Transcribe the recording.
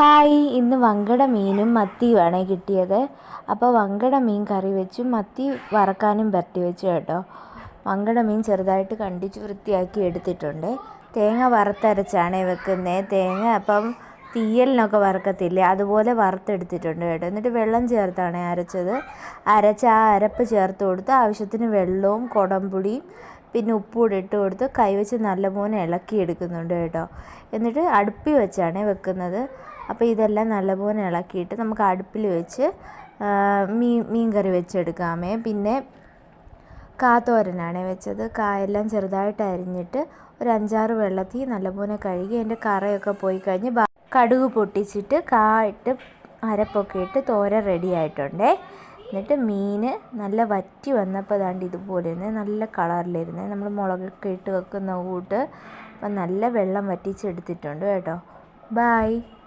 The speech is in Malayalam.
ഹായ് ഇന്ന് വങ്കട മീനും മത്തിയുമാണ് കിട്ടിയത്. അപ്പോൾ വങ്കട മീൻ കറി വെച്ചു. മത്തി വറക്കാനും പരട്ടി വെച്ചു കേട്ടോ. വങ്കട മീൻ ചെറുതായിട്ട് കണ്ടിച്ച് വൃത്തിയാക്കി എടുത്തിട്ടുണ്ട്. തേങ്ങ വറുത്തരച്ചാണ് വെക്കുന്നത് തേങ്ങ അപ്പം തീയലിനൊക്കെ വറുക്കത്തില്ലേ? അതുപോലെ വറുത്തെടുത്തിട്ടുണ്ട് കേട്ടോ. എന്നിട്ട് വെള്ളം ചേർത്താണ് അരച്ചത്. അരച്ച ആ അരപ്പ് ചേർത്ത് കൊടുത്ത് ആവശ്യത്തിന് വെള്ളവും കുടംപുളിയും പിന്നെ ഉപ്പുകൂടി ഇട്ട് കൊടുത്ത് കൈവച്ച് നല്ലപോലെ ഇളക്കി എടുക്കുന്നുണ്ട് കേട്ടോ. എന്നിട്ട് അടുപ്പിൽ വെച്ചാണ് വെക്കുന്നത്. അപ്പോൾ ഇതെല്ലാം നല്ലപോലെ ഇളക്കിയിട്ട് നമുക്ക് അടുപ്പിൽ വെച്ച് മീൻ മീൻ കറി വെച്ചെടുക്കാമേ. പിന്നെ കാത്തോരനാണ് വെച്ചത്. കായെല്ലാം ചെറുതായിട്ട് അരിഞ്ഞിട്ട് ഒരു അഞ്ചാറ് വെള്ളത്തിൽ നല്ലപോലെ കഴുകി അതിന്റെ കറയൊക്കെ പോയി കഴിഞ്ഞ് കടുക് പൊട്ടിച്ചിട്ട് കാ ഇട്ട് അരപ്പൊക്കെ ഇട്ട് തോര റെഡി ആയിട്ടുണ്ടേ. എന്നിട്ട് മീൻ നല്ല വറ്റി വന്നപ്പോൾ ദാണ്ട് ഇതുപോലെ തന്നെ നല്ല കളറിലിരുന്ന് നമ്മൾ മുളകൊക്കെ ഇട്ട് വെക്കുന്ന കൂട്ട് അപ്പം നല്ല വെള്ളം വറ്റിച്ചെടുത്തിട്ടുണ്ട് കേട്ടോ. ബായ്